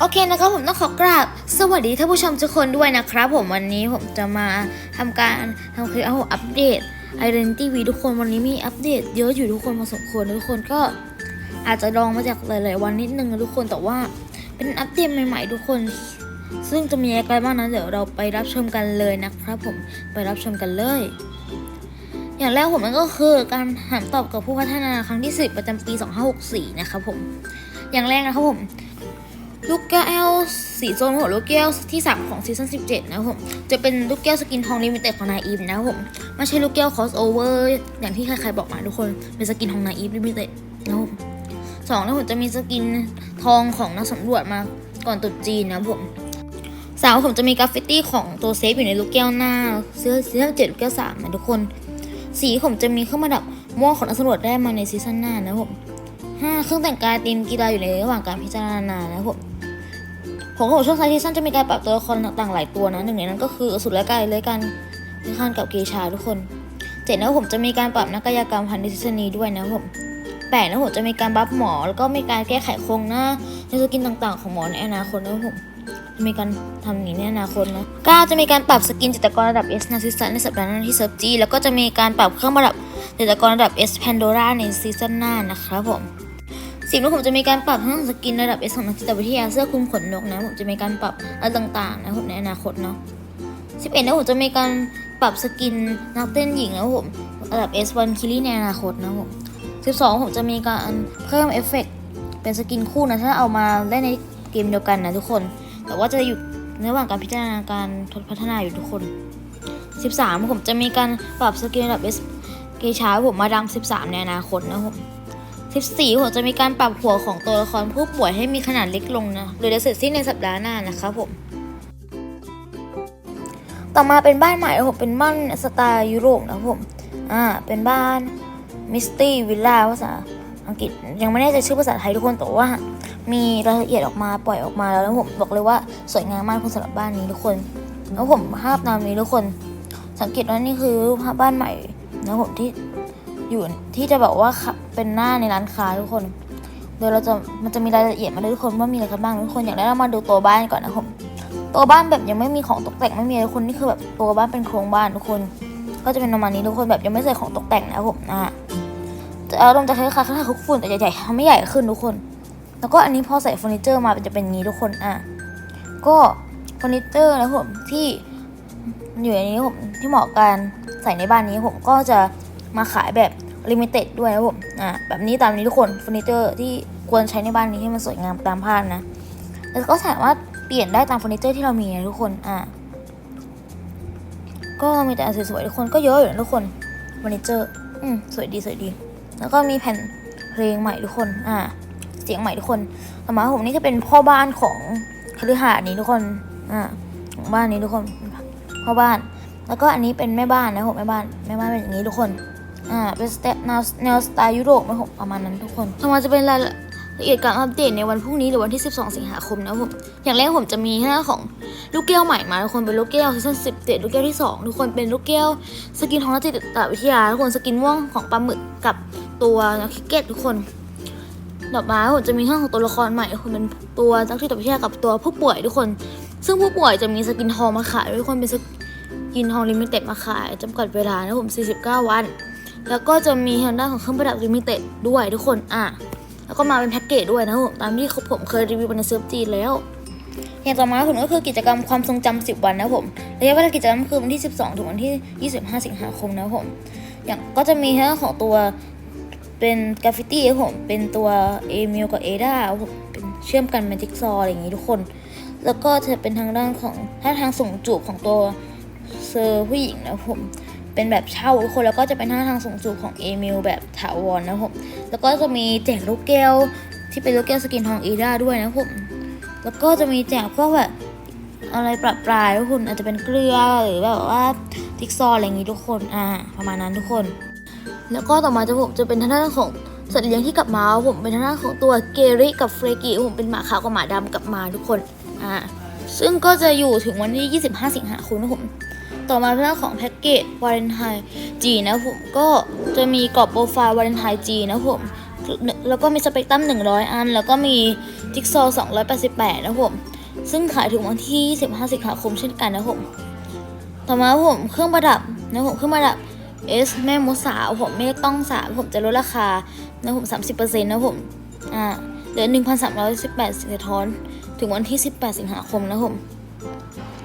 โอเคนะครับผมต้องขอกราบสวัสดีท่านผู้ชมทุกคนด้วยนะครับผมวันนี้ผมจะมาทำการทำคลิปเอาอัปเดต Identity V ทุกคนวันนี้มีอัปเดต เยอะอยู่ทุกคนพอสมควรทุกคนก็อาจจะลองมาจากหลายๆวันนิดนึงนะทุกคนแต่ว่าเป็นอัปเดตใหม่ ๆ ทุกคน ซึ่งจะมีอะไรบ้างนั้นเดี๋ยวเราไปรับชมกันเลยนะครับผมไปรับชมกันเลย อย่างแรกผมมันก็คือการถามตอบกับผู้พัฒนาครั้งที่ 10 ประจำปี 2564 นะครับผมอย่างแรกนะครับผม ลูกแก้วสีส้มของลูกแก้วที่ 3 ของซีซั่น17 นะผมจะเป็นลูกแก้วสกินทองลิมิเต็ดของนายอีฟนะผมไม่ใช่ลูกแก้วคอสโอเวอร์อย่างที่ใครๆบอกมาทุกคนเป็นสกินของนายอีฟลิมิเต็ดนะครับผมสองนะครับผมจะมีสกินทองของนักสำรวจมาก่อนตรุษจีนนะผมสามผมจะมีกราฟฟิตี้ของตัวเซฟอยู่ในลูกแก้วหน้าเสื้อซีซั่นเจ็ดลูกแก้วสามนะทุกคน สีผมจะมีเครื่องประดับม่วงของนักสำรวจได้มาในซีซั่นหน้านะครับผม ห้าเครื่องแต่งกายทีมกีฬาอยู่ในระหว่างการพิจารณานะครับผมผมของช่วงไซซีซั่นจะมีการปรับตัวละครต่างๆหลายตัวนะหนึ่งในนั้นก็คืออสุดและกายเลยกันพิฆาตกับเกชาทุกคนเจ็ดนะผมจะมีการปรับนักกายกรรมพันธุ์ในซีซนีด้วยนะผมแปดนะผมจะมีการบัฟหมอ แล้วก็มีการแก้ไขโครงหน้าในสกินต่างๆ ของหมอในอนาคตนะผมจะมีการทำนี้ในอนาคตนะเก้าจะมีการปรับสกินจิตรกรระดับ S ในซีซั่นในสัปดาห์หน้าที่เซิร์ฟจีแล้วก็จะมีการปรับเครื่องประดับจิตรกรระดับ S Pandora ในซีซั่นหน้านะครับผม สิบแล้วผมจะมีการปรับทั้งสกินระดับ S ของนักจิตวิทยาเสื้อคลุมขนนกนะผมจะมีการปรับอะไรต่างๆนะผมในอนาคตเนาะสิบเอ็ดนะผมจะมีการปรับสกินนักเต้นหญิงนะผมระดับ S1 คิลี่ในอนาคตนะผมสิบสองผมจะมีการเพิ่มเอฟเฟกต์เป็นสกินคู่นะถ้าเอามาได้ในเกมเดียวกันนะทุกคน แต่ว่าจะอยู่ระหว่างการพิจารณาการทดพัฒนาอยู่ทุกคน 13 ผมจะมีการปรับสกินระดับ S เกชาผมมาดัง 13 ในอนาคตนะผม 14 ผมจะมีการปรับหัวของตัวละครผู้ป่วยให้มีขนาดเล็กลงนะโดยจะเสร็จสิ้นในสัปดาห์หน้านะครับผม ต่อมาเป็นบ้านใหม่ผมเป็นบ้านสไตล์ยุโรปนะผมอ่าเป็นบ้านมิสตี้วิลล่าภาษาอังกฤษยังไม่แน่ใจชื่อภาษาไทยทุกคนแต่ว่า มีรายละเอียดออกมาปล่อยออกมาแล้วนะผมบอกเลยว่าสวยงามมากสำหรับบ้านนี้ทุกคน แล้วผมภาพตามนี้ทุกคน สังเกตว่านี่คือภาพบ้านใหม่นะผมที่ อยู่ที่จะบอกว่าเป็นหน้าในร้านค้าทุกคนเดี๋ยเราจะมันจะมีรายละเอียดมาเลยทุกคนว่ามีอะไรกันบ้างทุกคนอย่างแรกเรามาดูตัวบ้านก่อนนะผมตัวบ้านแบบยังไม่มีของตกแต่งไม่มีอะไรทุกคนนี่คือแบบตัวบ้านเป็นโครงบ้านทุกคน ก็จะเป็นประมาณนี้ทุกคนแบบยังไม่ใส่ของตกแต่งนะผมอะจะเอาลงจะคล้ายๆคล้ายๆคุกฝุ่นแต่ใหญ่ๆทำไม่ใหญ่ขึ้นทุกคน แล้วก็อันนี้พอใส่เฟอร์นิเจอร์มาจะเป็นงนี้ทุกคนอะก็เฟอร์นิเจอร์นะผมที่อยู่ในนี้ผมที่เหมาะกับการใส่ในบ้านนี้ผมก็จะ มาขายแบบลิมิเต็ดด้วยนะผมอ่าแบบนี้ตามนี้ทุกคนเฟอร์นิเจอร์ที่ควรใช้ในบ้านนี้ให้มันสวยงามตามภาพนะแล้วก็สามารถเปลี่ยนได้ตามเฟอร์นิเจอร์ที่เรามีนะทุกคนอ่าก็มีแต่สวยๆทุกคนก็เยอะอยู่นะทุกคนเฟอร์นิเจอร์อืมสวยดีสวยดี แล้วก็มีแผ่นเพลงใหม่ทุกคน อ่า เสียงใหม่ทุกคนต่อมาผมนี่จะเป็นพ่อบ้านของคฤหาสน์นี้ทุกคน อ่าของบ้านนี้ทุกคน พ่อบ้าน แล้วก็อันนี้เป็นแม่บ้านนะผมแม่บ้าน แม่บ้านเป็นอย่างนี้ทุกคน อ่าเป็นสไตแนวแนวสไตล์ยุโรปนะผมประมาณนั้นทุกคนต่อมาจะเป็นรายละเอียดการอัปเดตในวันพรุ่งนี้หรือวันที่ 12 สิงหาคมนะผมอย่างแรกผมจะมีหน้าของลูกแก้วใหม่มาทุกคนเป็นลูกแก้วซีซั่น17ลูกแก้วที่ 2 ทุกคนเป็นลูกแก้ว สกินของนักจิตวิทยาทุกคนสกินม่วงของปลาหมึกกับตัวนักคิกเก็ตทุกคนดอกไม้ผมจะมีเรื่องของตัวละครใหม่ทุกคนเป็นตัวนักจิตวิทยากับตัวผู้ป่วยทุกคน ซึ่งผู้ป่วยจะมีสกินทองมาขายด้วยทุกคนเป็นสกินทองลิมิเต็ดมาขายจำกัดเวลานะผม 49 วัน แล้วก็จะมีทางด้านของเครื่องประดับลิมิเต็ดด้วยทุกคนอะแล้วก็มาเป็นแพ็กเกจด้วยนะผมตามที่ผมเคยรีวิวในเซิร์ฟจีนแล้วอย่างต่อมาผมก็คือกิจกรรมความทรงจำ10 วันนะผมระยะเวลากิจกรรมคือวันที่ 12 ถึงวันที่ 25 สิงหาคมนะผม อย่างก็จะมีทั้งของตัวเป็นกราฟฟิตี้ครับผม เป็นตัวเอมิลกับเอดาผมเป็นเชื่อมกันเป็นจิ๊กซอว์อะไรอย่างนี้ทุกคน แล้วก็จะเป็นทางด้านของถ้าทางส่งจูบของตัวเซอร์ผู้หญิงนะผม เป็นแบบเช่าทุกคนแล้วก็จะเป็นท่าทางส่งจูบของเอมิลแบบถาวรนะผมแล้วก็จะมีแจกลูกแก้วที่เป็นลูกแก้วสกินทองเอด้าด้วยนะผมแล้วก็จะมีแจกพวกแบบอะไรปรับปลายทุกคนอาจจะเป็นเกลือหรือแบบว่าทิกซอว์อะไรอย่างงี้ทุกคนอ่าประมาณนั้นทุกคน แล้วก็ต่อมาจะผมจะเป็นทางด้านของสัตว์เลี้ยงที่กลับมาผมเป็นทางด้านของตัวเกริกับเฟรกิผมเป็นหมาขาวกับหมาดำกลับมาทุกคนอ่าซึ่งก็จะอยู่ถึงวันที่ 25 สิงหาคมนะผม ต่อมาเรื่องของแพ็กเกจวาเลนไทน์จีนะผมก็จะมีกรอบโปรไฟล์วาเลนไทน์จีนะผมแล้วก็มีสเปกตรัม100 อัน แล้วก็มีจิ๊กซอว์288 นะครับผมซึ่งขายถึงวันที่15สิงหาคมเช่นกันนะผมต่อมาผมเครื่องประดับนะผมเครื่องประดับ S แม่มดสาวผมเมฆต้องสาวผมจะลดราคานะครับผม 30%นะผมอ่าเหลือ 1,318สิงทอน ถึงวันที่ 18 สิงหาคมนะผม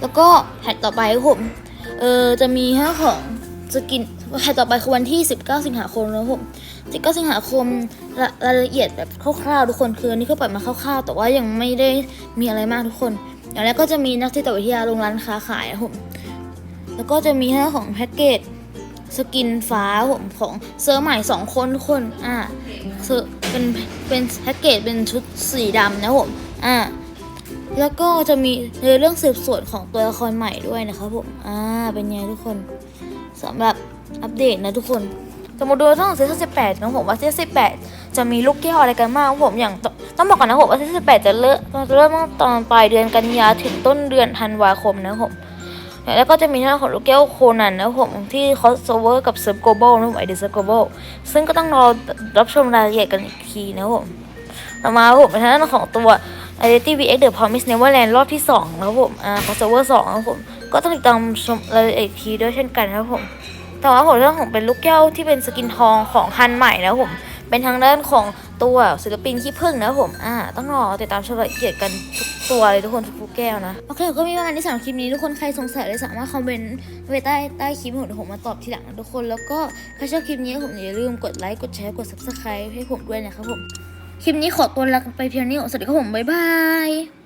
แล้วก็แท็กต่อไปผม เออจะมีห้าของสกินแท็กต่อไปคือวันที่ 19 สิงหาคมนะครับผม19 สิงหาคมรารายละเอียดแบบคร่าวๆทุกคนคืออันนี้ก็ปล่อยมาคร่าวๆ แต่ว่ายังไม่ได้มีอะไรมากทุกคน อย่างแรกก็จะมีนักจิตวิทยาลงร้านค้าขายครับผมแล้วก็จะมีเรื่องของแพ็กเกจสกินฟ้าผมของเซอร์ใหม่สองคนทุกคน อ่าเซอร์เป็นเป็นแพ็กเกจเป็นชุดสีดำนะผม อ่า แล้วก็จะมีในเรื่องสืบสวนของตัวละครใหม่ด้วยนะครับผม อ่า เป็นไงทุกคนสำหรับอัปเดตนะทุกคนสมมติดูต้องซีซั่นสิบแปดนะผมว่าซีซั่นสิบแปดจะมีลูกแก้วอะไรกันบ้างครับผมอย่างต้องบอกก่อนนะผมว่าซีซั่นสิบแปดจะเริ่มจะเริ่มตั้งตอนปลายเดือนกันยาถึงต้นเดือนธันวาคมนะผมแล้วก็จะมีหน้าของลูกแก้วโคนันนะผมที่คอสโอเวอร์กับเซิร์ฟโกลบอลนะครับไอเดอร์เซิร์ฟโกลบอลซึ่งก็ต้องรอรับชมรายละเอียดกันอีกทีนะผมต่อมาผมเป็นทางด้าของตัว Identity VX The Promise Neverland รอบที่ 2 ครับผม อ่า crossover 2ครับผม ก็ต้องติดตามชมรายละเอียดอีกทีด้วยเช่นกันนะครับผม แต่ว่าผมเรื่องของเป็นลูกแก้วที่เป็นสกินทองของฮันใหม่นะครับผม เป็นทางด้านของตัวศิลปินขี้ผึ้งนะครับผม อ่า ต้องรอติดตามชมรายละเอียดกันทุกตัวเลยทุกคนทุกๆแก้วนะ โอเคก็มีประมาณที่สำหรับคลิปนี้ทุกคนใครสงสัยเลยสามารถคอมเมนต์ไว้ใต้ใต้คลิปผมเดี๋ยวผมมาตอบทีหลังนะทุกคน แล้วก็ถ้าชอบคลิปนี้ผมอย่าลืมกดไลค์ กดแชร์ กด subscribe ให้ผมด้วยนะครับผม คลิปนี้ขอตัวลาไปเพียงนี้ก่อนสวัสดีครับผมบ๊ายบาย